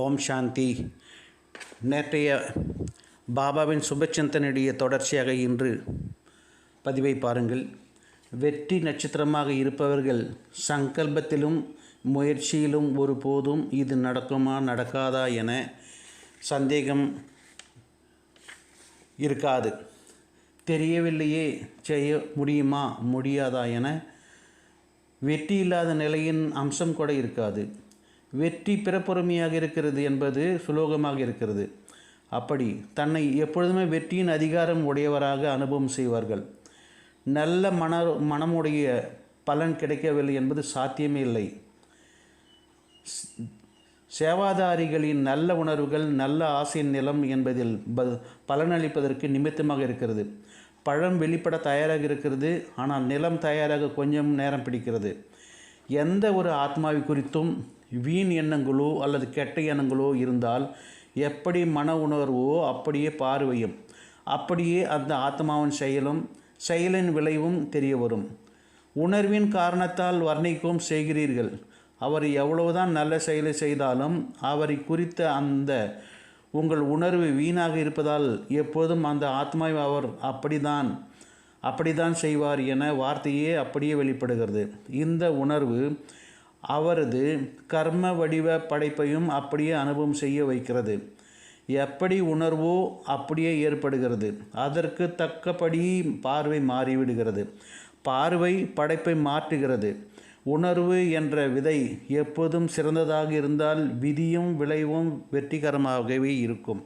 ஓம் சாந்தி. நேற்றைய பாபாவின் சுபச்சிந்தனுடைய தொடர்ச்சியாக இன்று பதிவை பாருங்கள். வெற்றி நட்சத்திரமாக இருப்பவர்கள் சங்கல்பத்திலும் முயற்சியிலும் ஒருபோதும் இது நடக்குமா நடக்காதா என சந்தேகம் இருக்காது. தெரியவில்லையே செய்ய முடியுமா முடியாதா என வெற்றி இல்லாத நிலையின் அம்சம் கூட இருக்காது. வெற்றி பிறப்புரிமையாக இருக்கிறது என்பது சுலோகமாக இருக்கிறது. அப்படி தன்னை எப்பொழுதுமே வெற்றியின் அதிகாரம் உடையவராக அனுபவம் செய்வார்கள். நல்ல மன மனமுடைய பலன் கிடைக்கவில்லை என்பது சாத்தியமே இல்லை. சேவாதாரிகளின் நல்ல உணர்வுகள் நல்ல ஆசையின் நிலம் என்பதில் ப பலனளிப்பதற்கு நிமித்தமாக இருக்கிறது. பழம் வெளிப்பட தயாராக இருக்கிறது ஆனால் நிலம் தயாராக கொஞ்சம் நேரம் பிடிக்கிறது. எந்த ஒரு ஆத்மாவை குறித்தும் வீண் எண்ணங்களோ அல்லது கெட்ட எண்ணங்களோ இருந்தால் எப்படி மன உணர்வோ அப்படியே பார்வையும் அப்படியே அந்த ஆத்மாவின் செயலும் செயலின் விளைவும் தெரிய வரும் உணர்வின் காரணத்தால் வர்ணிக்கவும் செய்கிறீர்கள். அவர் எவ்வளவுதான் நல்ல செயலை செய்தாலும் அவரை குறித்த அந்த உங்கள் உணர்வு வீணாக இருப்பதால் எப்போதும் அந்த ஆத்மாவை அவர் அப்படிதான் அப்படிதான் செய்வார் என வார்த்தையே அப்படியே வெளிப்படுகிறது. இந்த உணர்வு அவரது கர்ம வடிவ படைப்பையும் அப்படியே அனுபவம் செய்ய வைக்கிறது. எப்படி உணர்வோ அப்படியே ஏற்படுகிறது. அதற்கு தக்கபடி பார்வை மாறிவிடுகிறது. பார்வை படைப்பை மாற்றுகிறது. உணர்வு என்ற விதை எப்போதும் சிறந்ததாக இருந்தால் விதியும் விளைவும் வெற்றிகரமாகவே இருக்கும்.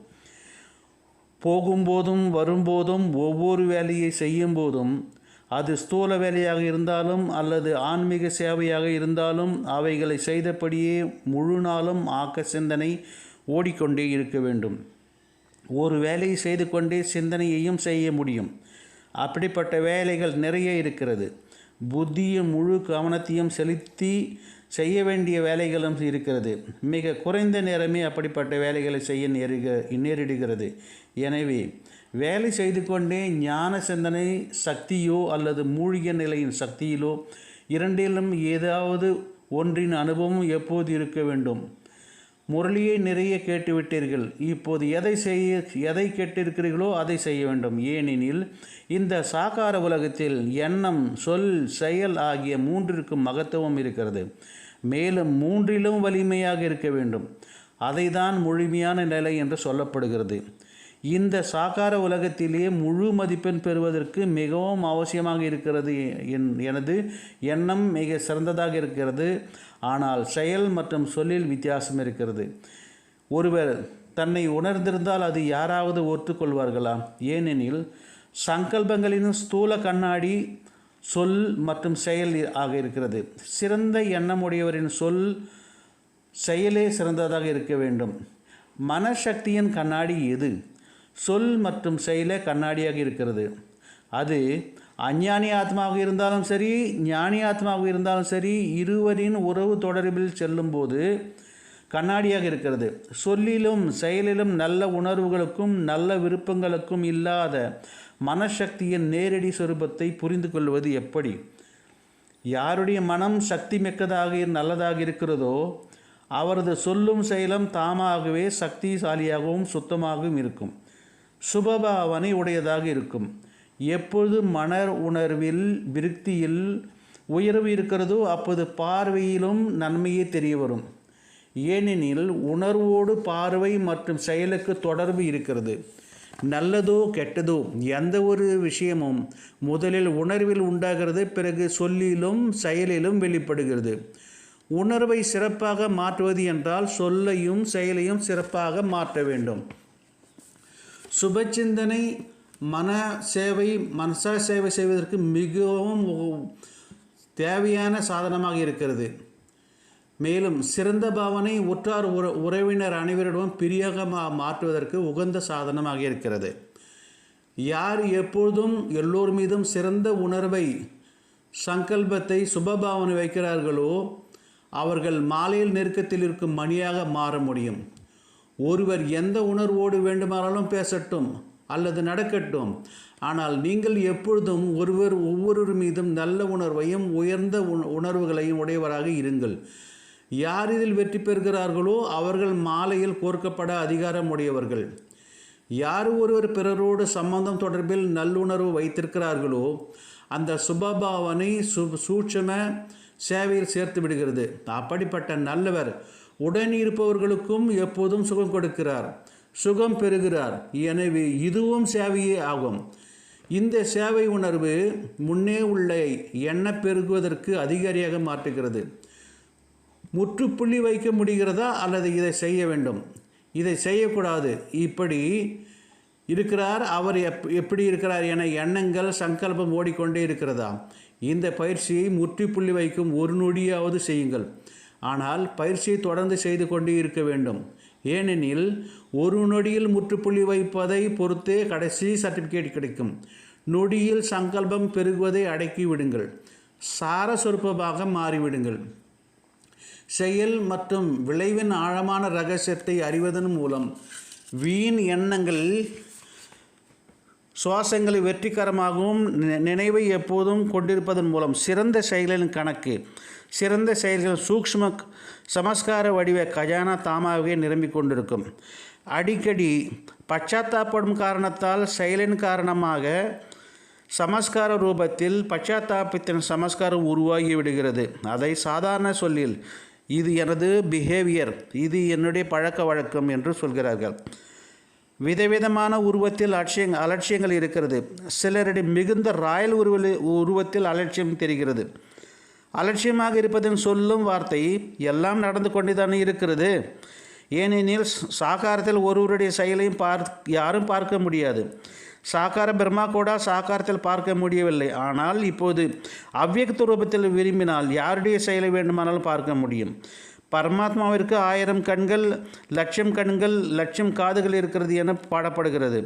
போகும்போதும் வரும்போதும் ஒவ்வொரு வேலையை செய்யும் போதும் அது ஸ்தூல வேலையாக இருந்தாலும் அல்லது ஆன்மீக சேவையாக இருந்தாலும் அவைகளை செய்தபடியே முழு நாளும் ஆக்க சிந்தனை ஓடிக்கொண்டே இருக்க வேண்டும். ஒரு வேலையை செய்து கொண்டே சிந்தனையையும் செய்ய முடியும். அப்படிப்பட்ட வேலைகள் நிறைய இருக்கிறது. புத்தியும் முழு கவனத்தையும் செலுத்தி செய்ய வேண்டிய வேலைகளும் இருக்கிறது. மிக குறைந்த நேரமே அப்படிப்பட்ட வேலைகளை செய்ய நேருக நேரிடுகிறது. எனவே வேலை செய்து கொண்டே ஞான சிந்தனை சக்தியோ அல்லது மூழ்கிய நிலையின் சக்தியிலோ இரண்டிலும் ஏதாவது ஒன்றின் அனுபவம் எப்போது இருக்க வேண்டும்? முரளியை நிறைய கேட்டுவிட்டீர்கள். இப்போது எதை செய்ய எதை கேட்டிருக்கிறீர்களோ அதை செய்ய வேண்டும். ஏனெனில் இந்த சாகார உலகத்தில் எண்ணம் சொல் செயல் ஆகிய மூன்றிற்கும் மகத்துவம் இருக்கிறது. மேலும் மூன்றிலும் வலிமையாக இருக்க வேண்டும். அதை தான் முழுமையான நிலை என்று சொல்லப்படுகிறது. இந்த சாகார உலகத்திலேயே முழு மதிப்பெண் பெறுவதற்கு மிகவும் அவசியமாக இருக்கிறது என் எனது எண்ணம் மிக சிறந்ததாக இருக்கிறது. ஆனால் செயல் மற்றும் சொல்லில் வித்தியாசம் இருக்கிறது. ஒருவர் தன்னை உணர்ந்திருந்தால் அது யாராவது ஒத்துக்கொள்வார்களா? ஏனெனில் சங்கல்பங்களின் ஸ்தூல கண்ணாடி சொல் மற்றும் செயல் ஆக இருக்கிறது. சிறந்த எண்ணமுடையவரின் சொல் செயலே சிறந்ததாக இருக்க வேண்டும். மனசக்தியின் கண்ணாடி எது? சொல் மற்றும் செயலே கண்ணாடியாக இருக்கிறது. அது அஞ்ஞானி ஆத்மாவாக இருந்தாலும் சரி ஞானி ஆத்மாவாக இருந்தாலும் சரி இருவரின் உறவு தொடர்பில் செல்லும்போது கண்ணாடியாக இருக்கிறது. சொல்லிலும் செயலிலும் நல்ல உணர்வுகளுக்கும் நல்ல விருப்பங்களுக்கும் இல்லாத மனசக்தியின் நேரடி சொரூபத்தை புரிந்து கொள்வது எப்படி? யாருடைய மனம் சக்தி மிக்கதாக நல்லதாக இருக்கிறதோ அவரது சொல்லும் செயலும் தாமாகவே சக்திசாலியாகவும் சுத்தமாகவும் இருக்கும். சுபபாவனை உடையதாக இருக்கும். எப்பொழுது மனர் உணர்வில் விருத்தியில் உயர்வு இருக்கிறதோ அப்போது பார்வையிலும் நன்மையே தெரிய வரும். ஏனெனில் உணர்வோடு பார்வை மற்றும் செயலுக்கு தொடர்பு இருக்கிறது. நல்லதோ கெட்டதோ எந்த ஒரு விஷயமும் முதலில் உணர்வில் உண்டாகிறது பிறகு சொல்லிலும் செயலிலும் வெளிப்படுகிறது. உணர்வை சிறப்பாக மாற்றுவது என்றால் சொல்லையும் செயலையும் சிறப்பாக மாற்ற வேண்டும். சுபச்சிந்தனை மன சேவை மனச சேவை செய்வதற்கு மிகவும் தேவையான சாதனமாக இருக்கிறது. மேலும் சிறந்த பாவனை உற்றார் உற உறவினர் அனைவரிடமும் பிரியாக மா மாற்றுவதற்கு உகந்த சாதனமாக இருக்கிறது. யார் எப்பொழுதும் எல்லோர் மீதும் சிறந்த உணர்வை சங்கல்பத்தை சுபபாவனை வைக்கிறார்களோ அவர்கள் மாலையில் நெருக்கத்தில் இருக்கும் மணியாக மாற முடியும். ஒருவர் எந்த உணர்வோடு வேண்டுமானாலும் பேசட்டும் அல்லது நடக்கட்டும். ஆனால் நீங்கள் எப்பொழுதும் ஒருவர் ஒவ்வொருவர் மீதும் நல்ல உணர்வையும் உயர்ந்த உணர்வுகளையும் உடையவராக இருங்கள். யார் இதில் வெற்றி பெறுகிறார்களோ அவர்கள் மாலையில் கோர்க்கப்பட அதிகாரம் உடையவர்கள். யார் ஒருவர் பிறரோடு சம்பந்தம் தொடர்பில் நல்லுணர்வு வைத்திருக்கிறார்களோ அந்த சுபபாவனை சு சூட்சம சேவையில் சேர்த்து விடுகிறது. அப்படிப்பட்ட நல்லவர் உடன் இருப்பவர்களுக்கும் எப்போதும் சுகம் கொடுக்கிறார். சுகம் பெறுகிறார். எனவே இதுவும் சேவையே ஆகும். இந்த சேவை உணர்வு முன்னே உள்ள எண்ண பெருகுவதற்கு அதிகாரியாக மாற்றுகிறது. முற்றுப்புள்ளி வைக்க முடிகிறதா? அல்லது இதை செய்ய வேண்டும்? இதை செய்யக்கூடாது. இப்படி இருக்கிறார். அவர் எப் எப்படி இருக்கிறார் என எண்ணங்கள் சங்கல்பம் ஓடிக்கொண்டே இருக்கிறதா இந்த பயிற்சியை முற்றுப்புள்ளி வைக்கும் ஒரு நொடியாவது செய்யுங்கள். ஆனால் பயிற்சியை தொடர்ந்து செய்து கொண்டே இருக்க வேண்டும். ஏனெனில் ஒரு நொடியில் முற்றுப்புள்ளி வைப்பதை பொறுத்தே கடைசி சர்டிஃபிகேட் கிடைக்கும். நொடியில் சங்கல்பம் பெருகுவதை அடக்கி விடுங்கள். சார சொற்பமாக மாறிவிடுங்கள். செயல் மற்றும் விளைவின் ஆழமான ரகசியத்தை அறிவதன் மூலம் வீண் எண்ணங்கள் சுவாசங்களை வெற்றிகரமாகவும் நினைவை எப்போதும் கொண்டிருப்பதன் மூலம் சிறந்த செயலின் கணக்கு சிறந்த செயல்கள் சூக்ஷ்ம சமஸ்கார வடிவ கஜானா தாமாகவே நிரம்பிக் கொண்டிருக்கும். அடிக்கடி பச்சாத்தாப்படும் காரணத்தால் செயலின் காரணமாக சமஸ்கார ரூபத்தில் பச்சாத்தாபத்தின் சமஸ்காரம் உருவாகி விடுகிறது. அதை சாதாரண சொல்லில் இது எனது பிஹேவியர் இது என்னுடைய பழக்க வழக்கம் என்று சொல்கிறார்கள். விதவிதமான உருவத்தில் அலட்சியங் அலட்சியங்கள் இருக்கிறது. சிலருடைய மிகுந்த ராயல் உருவ உருவத்தில் அலட்சியம் தெரிகிறது. அலட்சியமாக இருப்பதன் சொல்லும் வார்த்தை எல்லாம் நடந்து கொண்டுதானே இருக்கிறது. ஏனெனில் சாகாரத்தில் ஒருவருடைய செயலையும் பார் யாரும் பார்க்க முடியாது. சாகார பிரம்மா கூட சாகாரத்தில் பார்க்க முடியவில்லை. ஆனால் இப்போது அவ்வியக்த ரூபத்தில் விரும்பினால் யாருடைய செயலை வேண்டுமானாலும் பார்க்க முடியும். பரமாத்மாவிற்கு ஆயிரம் கண்கள் லட்சம் கண்கள் லட்சம் காதுகள் இருக்கிறது என பாடப்படுகிறது.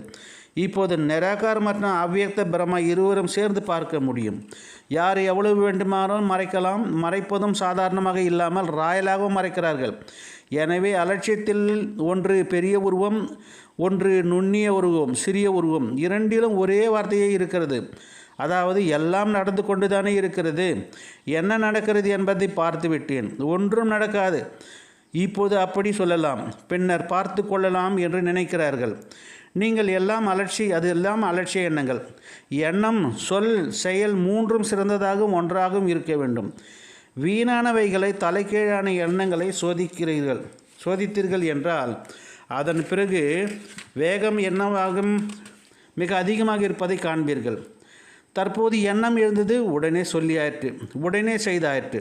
இப்போது நிராகார மற்றும் அவ்வியக்த பிரம்மா இருவரும் சேர்ந்து பார்க்க முடியும். யார் எவ்வளவு வேண்டுமானாலும் மறைக்கலாம் மறைப்பதும் சாதாரணமாக இல்லாமல் ராயலாகவும் மறைக்கிறார்கள். எனவே அலட்சியத்தில் ஒன்று பெரிய உருவம் ஒன்று நுண்ணிய உருவம் சிறிய உருவம் இரண்டிலும் ஒரே வார்த்தையே இருக்கிறது. அதாவது எல்லாம் நடந்து கொண்டு தானே இருக்கிறது. என்ன நடக்கிறது என்பதை பார்த்து விட்டேன் ஒன்றும் நடக்காது. இப்போது அப்படி சொல்லலாம். பின்னர் பார்த்து கொள்ளலாம் என்று நினைக்கிறார்கள். நீங்கள் எல்லாம் அலட்சி அது எல்லாம் அலட்சிய எண்ணங்கள். எண்ணம் சொல் செயல் மூன்றும் சிறந்ததாகவும் ஒன்றாகவும் இருக்க வேண்டும். வீணானவைகளை தலைகீழான எண்ணங்களை சோதிக்கிறீர்கள். சோதித்தீர்கள் என்றால் அதன் பிறகு வேகம் என்னவாகும்? மிக அதிகமாக இருப்பதை காண்பீர்கள். தற்போது எண்ணம் எழுந்தது உடனே சொல்லியாயிற்று உடனே செய்தாயிற்று.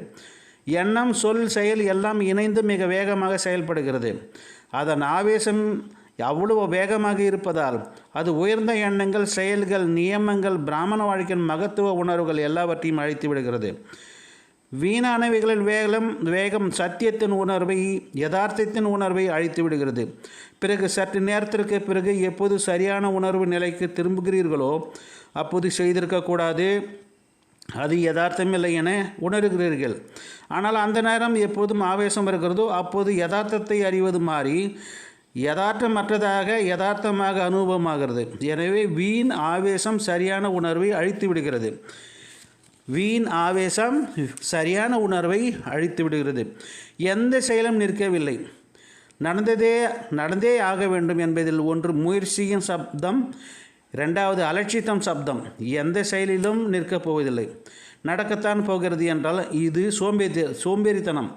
எண்ணம் சொல் செயல் எல்லாம் இணைந்து மிக வேகமாக செயல்படுகிறது. அதன் ஆவேசம் அவ்வளவு வேகமாக இருப்பதால் அது உயர்ந்த எண்ணங்கள் செயல்கள் நியமங்கள் பிராமண வாழ்க்கையின் மகத்துவ உணர்வுகள் எல்லாவற்றையும் அழைத்து விடுகிறது. வீணானவைகளின் வேகம் வேகம் சத்தியத்தின் உணர்வை யதார்த்தத்தின் உணர்வை அழித்து விடுகிறது பிறகு சற்று நேரத்திற்கு பிறகு எப்போது சரியான உணர்வு நிலைக்கு திரும்புகிறீர்களோ அப்போது செய்திருக்கக்கூடாது. அது யதார்த்தமில்லை என உணர்கிறீர்கள். ஆனால் அந்த நேரம் எப்போதும் ஆவேசம் இருக்கிறதோ அப்போது யதார்த்தத்தை அறிவது மாறி யதார்த்தமற்றதாக யதார்த்தமாக அனுபவமாகிறது. எனவே வீண் ஆவேசம் சரியான உணர்வை அழித்து விடுகிறது வீண் ஆவேசம் சரியான உணர்வை அழித்து விடுகிறது எந்த செயலும் நிற்கவில்லை. நடந்ததே நடந்தே ஆக வேண்டும் என்பதில் ஒன்று முயற்சியின் சப்தம் ரெண்டாவது அலட்சித்தம் சப்தம். எந்த செயலிலும் நிற்கப் போவதில்லை. நடக்கத்தான் போகிறது என்றால் இது சோம்பேறி சோம்பேறித்தனம்.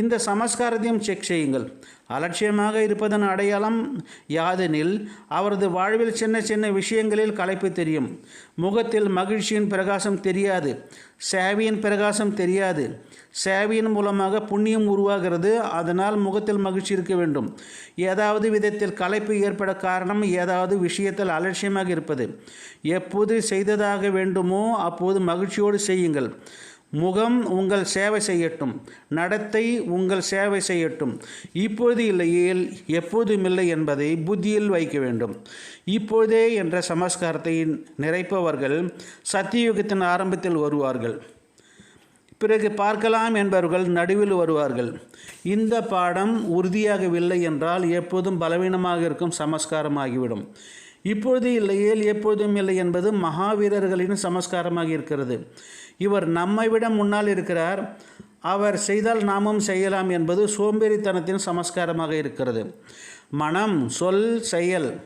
இந்த சமஸ்காரத்தையும் செக் செய்யுங்கள். அலட்சியமாக இருப்பதன் அடையாளம் யாதெனில் அவரது வாழ்வில் சின்ன சின்ன விஷயங்களில் களைப்பு தெரியும். முகத்தில் மகிழ்ச்சியின் பிரகாசம் தெரியாது. சேவையின் பிரகாசம் தெரியாது. சேவையின் மூலமாக புண்ணியம் உருவாகிறது. அதனால் முகத்தில் மகிழ்ச்சி இருக்க வேண்டும். ஏதாவது விதத்தில் களைப்பு ஏற்பட காரணம் ஏதாவது விஷயத்தில் அலட்சியமாக இருப்பது. எப்போது செய்ததாக வேண்டுமோ அப்போது மகிழ்ச்சியோடு செய்யுங்கள். முகம் உங்கள் சேவை செய்யட்டும். நடத்தை உங்கள் சேவை செய்யட்டும். இப்பொழுது இல்லையில் எப்போதும் இல்லை என்பதை புத்தியில் வைக்க வேண்டும். இப்போதே என்ற சமஸ்காரத்தை நிறைப்பவர்கள் சத்தியுகத்தின் ஆரம்பத்தில் வருவார்கள். பிறகு பார்க்கலாம் என்பவர்கள் நடுவில் வருவார்கள். இந்த பாடம் உறுதியாகவில்லை என்றால் எப்போதும் பலவீனமாக இருக்கும் சமஸ்காரமாகிவிடும். இப்பொழுது இல்லையேல் எப்போதும் இல்லை என்பது மகாவீரர்களின் சமஸ்காரமாக இருக்கிறது. இவர் நம்மை விட முன்னால் இருக்கிறார். அவர் செய்தால் நாமும் செய்யலாம் என்பது சோம்பேறித்தனத்தின் சமஸ்காரமாக இருக்கிறது. மனம் சொல் செயல்.